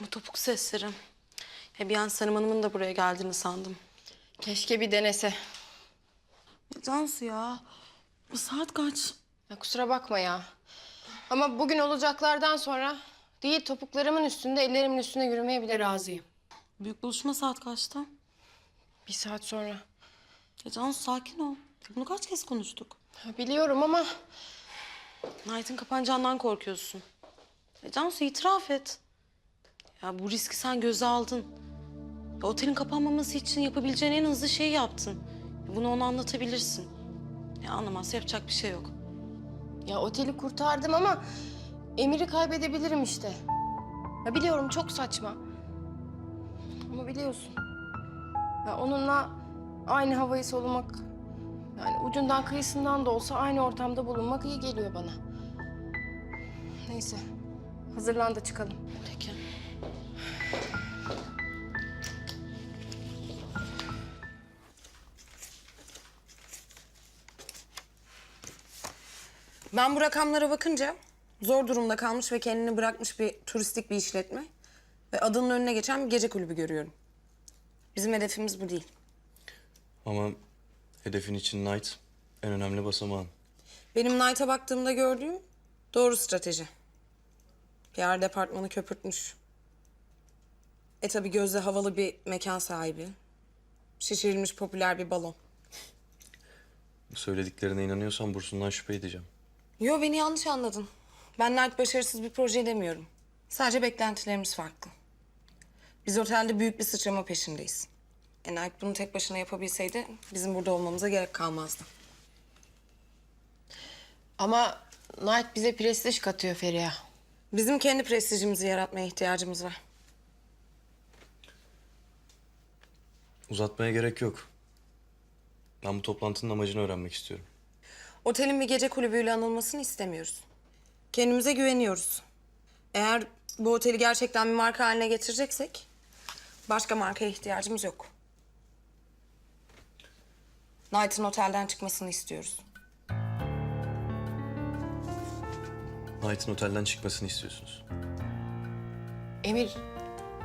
Bu topuk sesleri. Ya bir an Sanem Hanım'ın da buraya geldiğini sandım. Keşke bir denese. Ya Cansu ya. Bu saat kaç? Ya kusura bakma ya. Ama bugün olacaklardan sonra değil topuklarımın üstünde ellerimin üstünde yürümeye bile razıyım. Büyük buluşma saat kaçta? Bir saat sonra. Ya Cansu sakin ol. Bunu kaç kez konuştuk? Ha, Biliyorum ama Knight'ın kapanacağından korkuyorsun. Ya Cansu itiraf et. Ya bu riski sen göze aldın. Ya otelin kapanmaması için yapabileceğin en hızlı şeyi yaptın. Ya bunu ona anlatabilirsin. Ya anlamazsa yapacak bir şey yok. ya oteli kurtardım ama Emir'i kaybedebilirim işte. Ya biliyorum çok saçma. Ama biliyorsun. Ya onunla aynı havayı solumak yani ucundan kıyısından da olsa aynı ortamda bulunmak iyi geliyor bana. Neyse. Hazırlan da çıkalım. Peki. Ben bu rakamlara bakınca zor durumda kalmış ve kendini bırakmış bir turistik bir işletme ve adının önüne geçen bir gece kulübü görüyorum. Bizim hedefimiz bu değil. Ama hedefin için Knight en önemli basamağın. Benim Knight'a baktığımda gördüğüm doğru strateji. PR departmanı köpürtmüş. E tabi gözde havalı bir mekan sahibi. Şişirilmiş popüler bir balon. Söylediklerine inanıyorsan bursundan şüphe edeceğim. Yo beni yanlış anladın. Ben Knight başarısız bir proje demiyorum. Sadece beklentilerimiz farklı. Biz otelde büyük bir sıçrama peşindeyiz. E Knight bunu tek başına yapabilseydi bizim burada olmamıza gerek kalmazdı. Ama Knight bize prestij katıyor Feriha. Bizim kendi prestijimizi yaratmaya ihtiyacımız var. Uzatmaya gerek yok. Ben bu toplantının amacını öğrenmek istiyorum. Otelin bir gece kulübüyle anılmasını istemiyoruz. Kendimize güveniyoruz. Eğer bu oteli gerçekten bir marka haline getireceksek... ...başka markaya ihtiyacımız yok. Knight'ın otelden çıkmasını istiyoruz. Knight'ın otelden çıkmasını istiyorsunuz. Emir,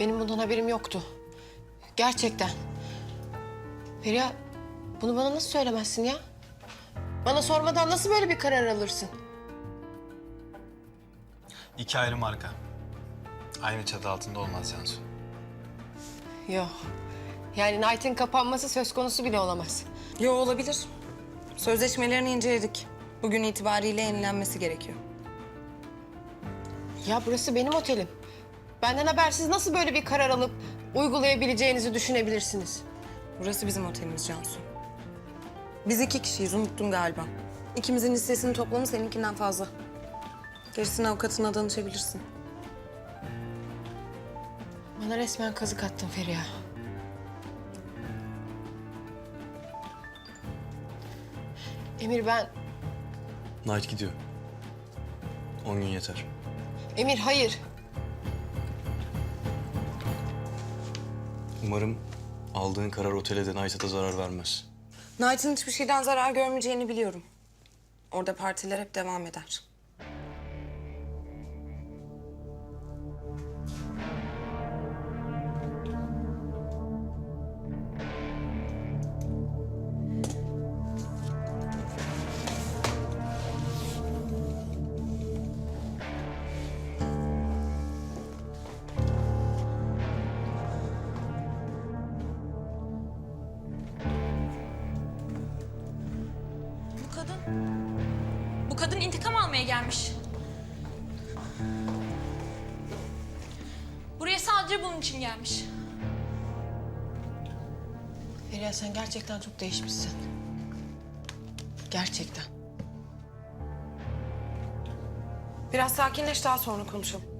benim bundan haberim yoktu. Gerçekten. Feriha, bunu bana nasıl söylemezsin ya? Bana sormadan nasıl böyle bir karar alırsın? İki ayrı marka. Aynı çatı altında olmaz Cansu. Yok. Yani Knight'in kapanması söz konusu bile olamaz. Yo olabilir. Sözleşmelerini inceledik. Bugün itibariyle yenilenmesi gerekiyor. Ya burası benim otelim. Benden habersiz nasıl böyle bir karar alıp uygulayabileceğinizi düşünebilirsiniz? Burası bizim otelimiz Cansu. Biz iki kişiyiz, unuttun galiba. İkimizin listesinin toplamı seninkinden fazla. Gerisini avukatına danışabilirsin. Bana resmen kazık attın Feriha. Emir ben... Knight gidiyor. On gün yeter. Emir hayır. Umarım aldığın karar otele de Knight'a da zarar vermez. Knight'ın hiçbir şeyden zarar görmeyeceğini biliyorum. Orada partiler hep devam eder. İçin gelmiş. Feriha sen gerçekten çok değişmişsin. Gerçekten. Biraz sakinleş daha sonra konuşalım.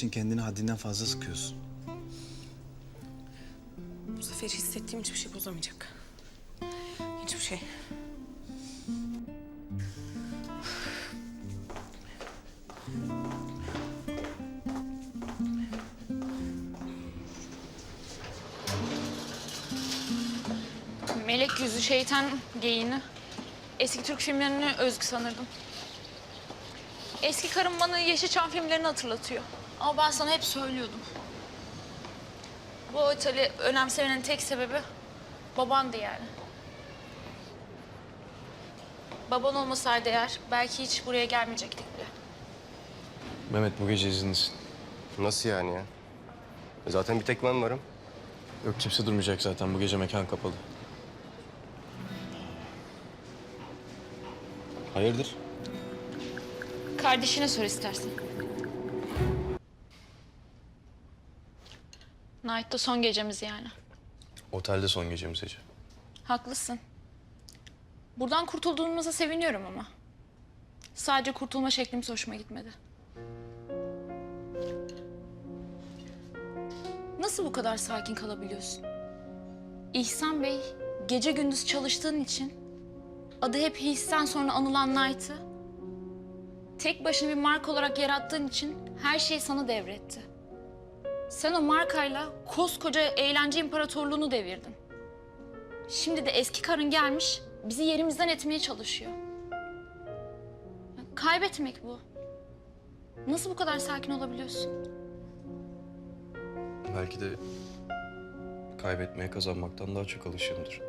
İçin kendini haddinden fazla sıkıyorsun. Bu sefer hissettiğim hiçbir şey bozamayacak. Hiçbir şey. Melek yüzü şeytan geyini. Eski Türk filmlerine özgü sanırdım. Eski karım bana Yeşilçam filmlerini hatırlatıyor. Ama ben sana hep söylüyordum. Bu oteli önemsemenin tek sebebi babandı yani. Baban olmasaydı eğer belki hiç buraya gelmeyecektik bile. Mehmet bu gece izinlisin. Nasıl yani ya? Zaten bir tek ben varım. Yok kimse durmayacak zaten bu gece mekan kapalı. Hayırdır? Kardeşine sor istersen. Night'ta son gecemiz yani. Otelde son gecemiz Ece. Haklısın. Buradan kurtulduğumuza seviniyorum ama. Sadece kurtulma şeklimiz hoşuma gitmedi. Nasıl bu kadar sakin kalabiliyorsun? İhsan Bey, gece gündüz çalıştığın için adı hep histen sonra anılan Knight'ı tek başına bir marka olarak yarattığın için her şeyi sana devretti. Sen o markayla koskoca eğlence imparatorluğunu devirdin. Şimdi de eski karın gelmiş, bizi yerimizden etmeye çalışıyor. Kaybetmek bu. Nasıl bu kadar sakin olabiliyorsun? Belki de kaybetmeye kazanmaktan daha çok alışığımdır.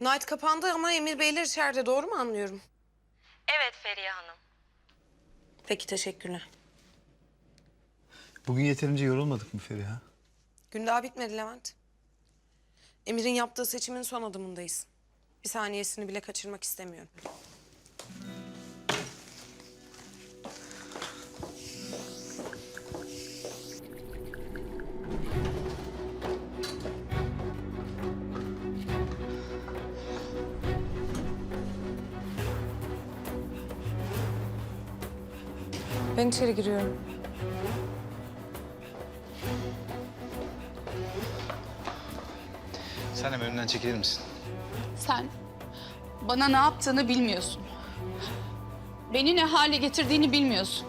Night kapandı ama Emir Beyler içeride doğru mu anlıyorum? Evet Feriye Hanım. Peki teşekkürler. Bugün yeterince yorulmadık mı Feriha? Gün daha bitmedi Levent. Emir'in yaptığı seçimin son adımındayız. Bir saniyesini bile kaçırmak istemiyorum. Ben içeri giriyorum. Sen hemen önünden çekilir misin? Sen bana ne yaptığını bilmiyorsun. Beni ne hale getirdiğini bilmiyorsun.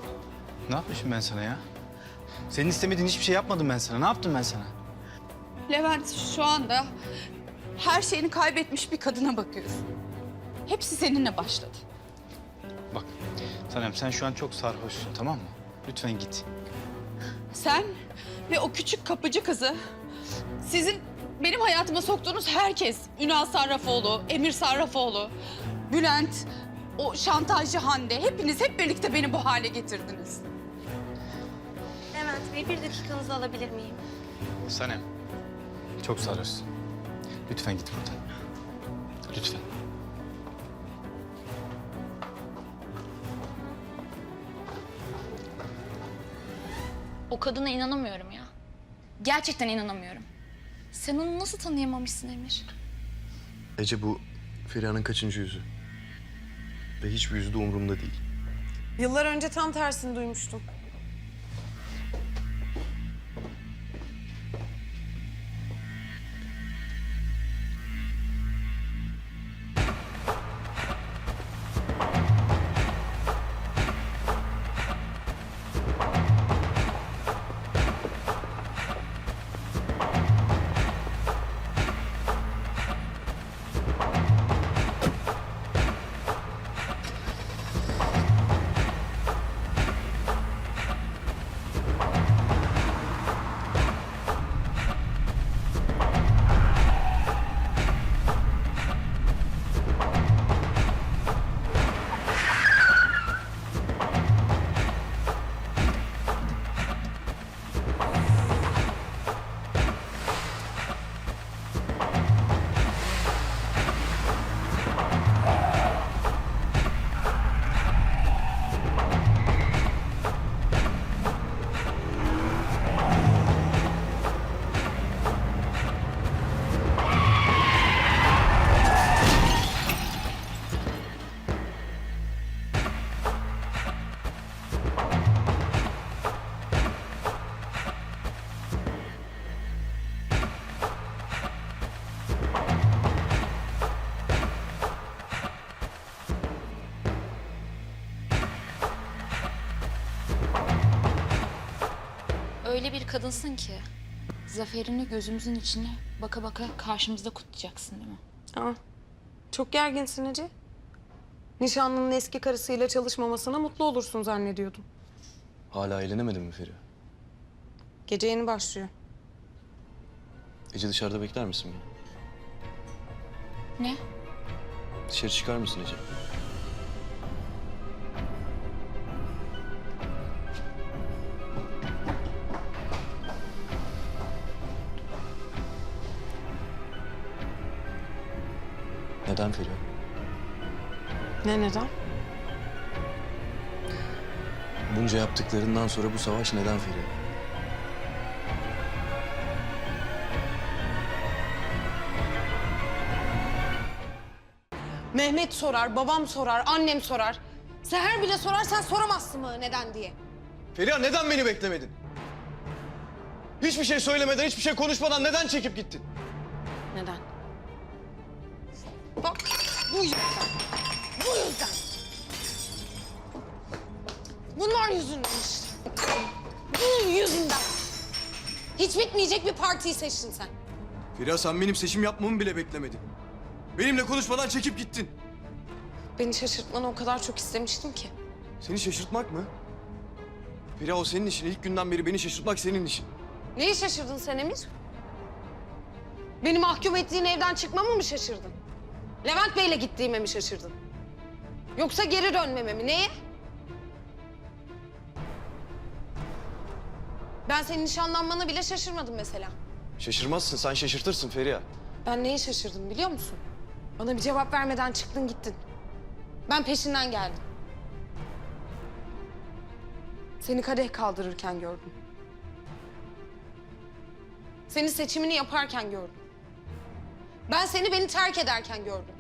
Ne yapmışım ben sana ya? Senin istemediğin hiçbir şey yapmadım ben sana. Ne yaptım ben sana? Levent şu anda her şeyini kaybetmiş bir kadına bakıyorsun. Hepsi seninle başladı. Bak Sanem sen şu an çok sarhoşsun tamam mı? Lütfen git. Sen ve o küçük kapıcı kızı sizin benim hayatıma soktuğunuz herkes Ünal Sarrafoğlu, Emir Sarrafoğlu, Bülent, o şantajcı Hande hepiniz hep birlikte beni bu hale getirdiniz. Levent Bey bir dakikanızı alabilir miyim? Sanem çok sarhoşsun. Lütfen git buradan. Lütfen. O kadına inanamıyorum ya. Gerçekten inanamıyorum. Sen onu nasıl tanıyamamışsın Emir? Ece bu Feriha'nın kaçıncı yüzü? Ve hiçbir yüzü de umurumda değil. Yıllar önce tam tersini duymuştum. Öyle bir kadınsın ki zaferini gözümüzün içine baka baka karşımızda kutlayacaksın değil mi? Aa, çok gerginsin Ece. Nişanlının eski karısıyla çalışmamasına mutlu olursun zannediyordum. Hala eğlenemedin mi Feriha? Gece yeni başlıyor. Ece dışarıda bekler misin beni? Ne? Dışarı çıkar mısın Ece? Neden Feriha? Ne neden? Bunca yaptıklarından sonra bu savaş neden Feriha? Mehmet sorar, babam sorar, annem sorar. Seher bile sorar, sen soramazsın mı neden diye. Feriha neden beni beklemedin? Hiçbir şey söylemeden, hiçbir şey konuşmadan neden çekip gittin? Neden? Bu yüzden. Bu yüzden. Bunlar yüzünden işte. Bunun yüzünden. Hiç bitmeyecek bir partiyi seçtin sen. Feriha sen benim seçim yapmamı bile beklemedin. Benimle konuşmadan çekip gittin. Beni şaşırtmanı o kadar çok istemiştim ki. Seni şaşırtmak mı? Feriha o senin işin. İlk günden beri beni şaşırtmak senin işin. Neyi şaşırdın sen Emir? Beni mahkum ettiğin evden çıkmamı mı şaşırdın? Levent Bey'le gittiğime mi şaşırdın? Yoksa geri dönmeme mi? Neye? Ben senin nişanlanmana bile şaşırmadım mesela. Şaşırmazsın, sen şaşırtırsın Feriha. Ben neyi şaşırdım biliyor musun? Bana bir cevap vermeden çıktın gittin. Ben peşinden geldim. Seni kadeh kaldırırken gördüm. Seni seçimini yaparken gördüm. Ben seni beni terk ederken gördüm.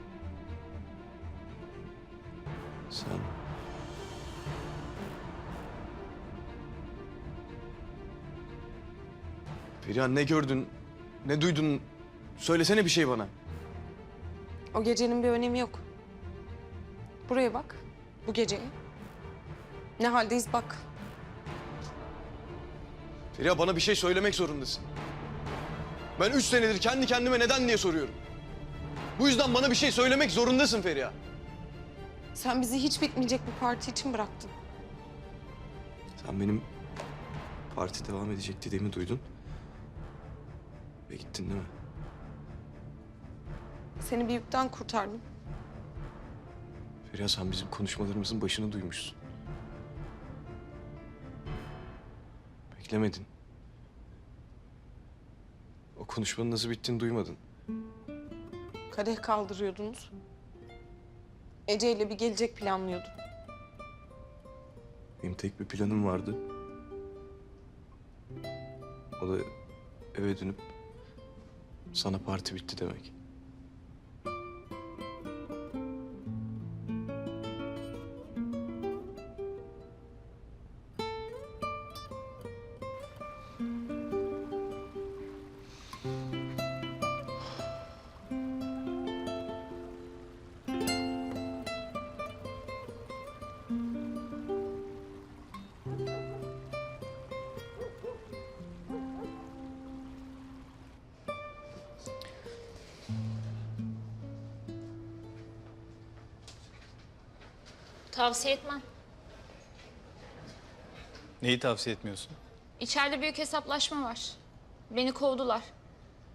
Sen... Feriha ne gördün, ne duydun? Söylesene bir şey bana. O gecenin bir önemi yok. Buraya bak. Bu geceye. Ne haldeyiz bak. Feriha bana bir şey söylemek zorundasın. Ben üç senedir kendi kendime neden diye soruyorum. Bu yüzden bana bir şey söylemek zorundasın Feriha. Sen bizi hiç bitmeyecek bir parti için bıraktın. Sen benim parti devam edecek dediğimi duydun. Ve gittin değil mi? Seni bir yükten kurtardım. Feriha sen bizim konuşmalarımızın başını duymuşsun. Beklemedin. O konuşmanın nasıl bittiğini duymadın. Kadeh kaldırıyordunuz. Ece ile bir gelecek planlıyordun. Benim tek bir planım vardı. O da eve dönüp sana parti bitti demek. Tavsiye etmem. Neyi tavsiye etmiyorsun? İçeride büyük hesaplaşma var. Beni kovdular.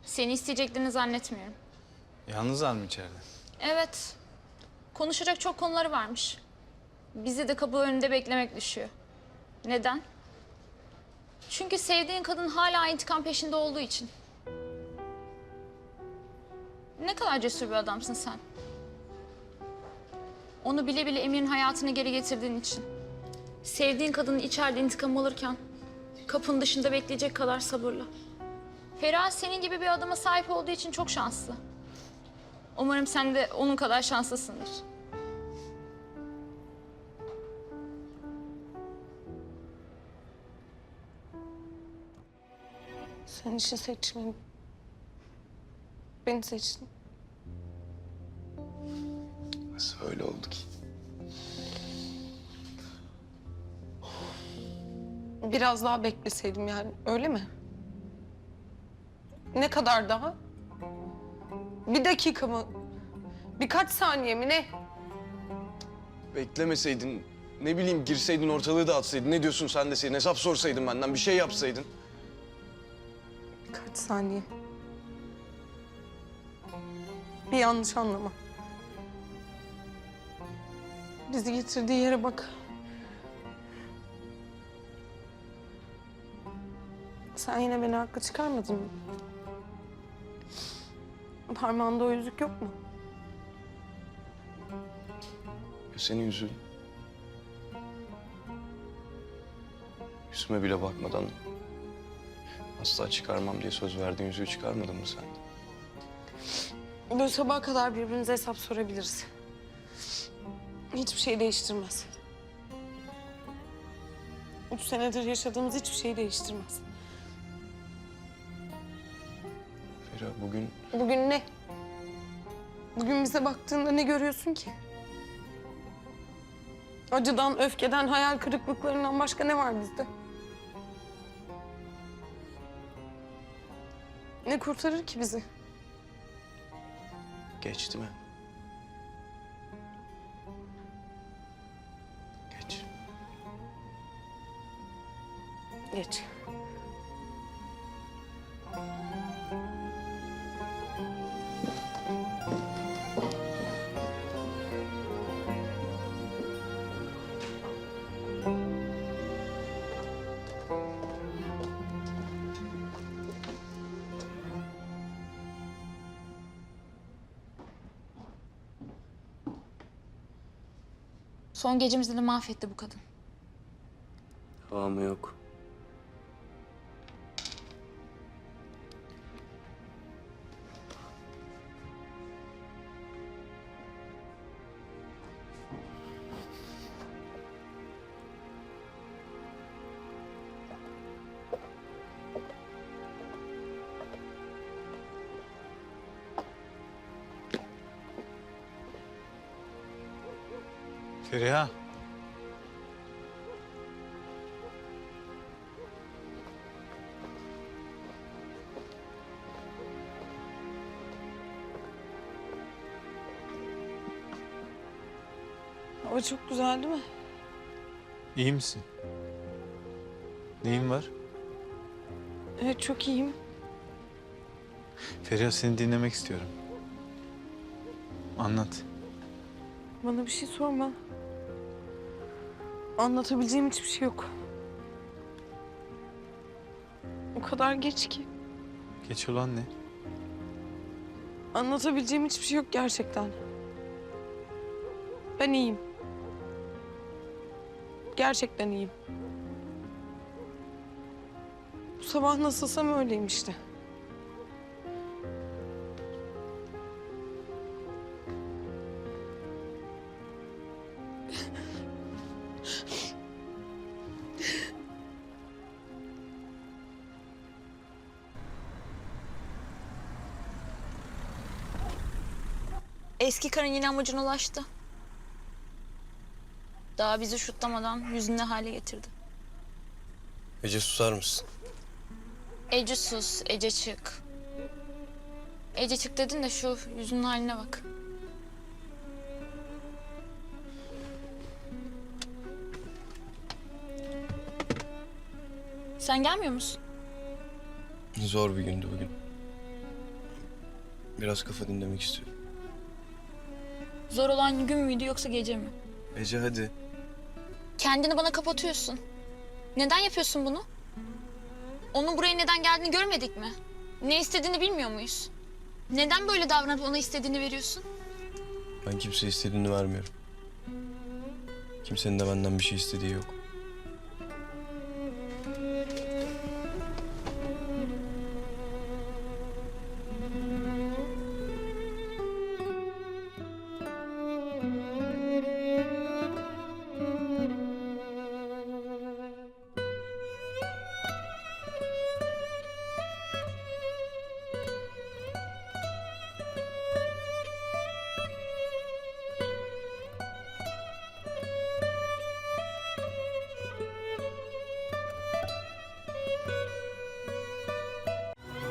Seni isteyeceklerini zannetmiyorum. Yalnızlar mı içeride? Evet. Konuşacak çok konuları varmış. Bizi de kapı önünde beklemek düşüyor. Neden? Çünkü sevdiğin kadın hala intikam peşinde olduğu için. Ne kadar cesur bir adamsın sen. Onu bile bile Emir'in hayatını geri getirdiğin için. Sevdiğin kadının içeride intikam alırken kapının dışında bekleyecek kadar sabırlı. Feriha senin gibi bir adama sahip olduğu için çok şanslı. Umarım sen de onun kadar şanslısındır. Sen işi seçmedin. Beni seçtin. Nasıl öyle oldu ki? Biraz daha bekleseydim yani öyle mi? Ne kadar daha? Bir dakika mı? Birkaç saniye mi ne? Beklemeseydin, ne bileyim girseydin ortalığı dağıtsaydın. Ne diyorsun sen deseydin, hesap sorsaydın benden, bir şey yapsaydın. Birkaç saniye. Bir yanlış anlama. Bizi getirdiği yere bak. Sen yine beni haklı çıkarmadın mı? Parmağında o yüzük yok mu? Ya senin yüzün. Yüzüme bile bakmadan asla çıkarmam diye söz verdiğin yüzüğü çıkarmadın mı sen? Böyle sabaha kadar birbirimize hesap sorabiliriz. Hiçbir şey değiştirmez. Üç senedir yaşadığımız hiçbir şey değiştirmez. Feriha bugün Bugün ne? Bugün bize baktığında ne görüyorsun ki? Acıdan, öfkeden, hayal kırıklıklarından başka ne var bizde? Ne kurtarır ki bizi? geçti mi? Geç. Son gecemizde de mahvetti bu kadın. Devamı yok. Feriha. Hava çok güzel değil mi? iyi misin? Neyin var? Evet çok iyiyim. Feriha seni dinlemek istiyorum. Anlat. Bana bir şey sorma. Anlatabileceğim hiçbir şey yok. O kadar geç ki. Geç olan ne? Anlatabileceğim hiçbir şey yok gerçekten. Ben iyiyim. Gerçekten iyiyim. Bu sabah nasılsam öyleyim işte. Eski karın yine amacına ulaştı. Daha bizi şutlamadan yüzünü hale getirdi. Ece susar mısın? Ece sus, Ece çık. Ece çık dedin de şu yüzünün haline bak. Sen gelmiyor musun? Zor bir gündü bugün. Biraz kafa dinlemek istiyorum. Zor olan gün müydü yoksa gece mi? Ece hadi. Kendini bana kapatıyorsun. Neden yapıyorsun bunu? Onun buraya neden geldiğini görmedik mi? Ne istediğini bilmiyor muyuz? Neden böyle davranıp ona istediğini veriyorsun? Ben kimseye istediğini vermiyorum. Kimsenin de benden bir şey istediği yok.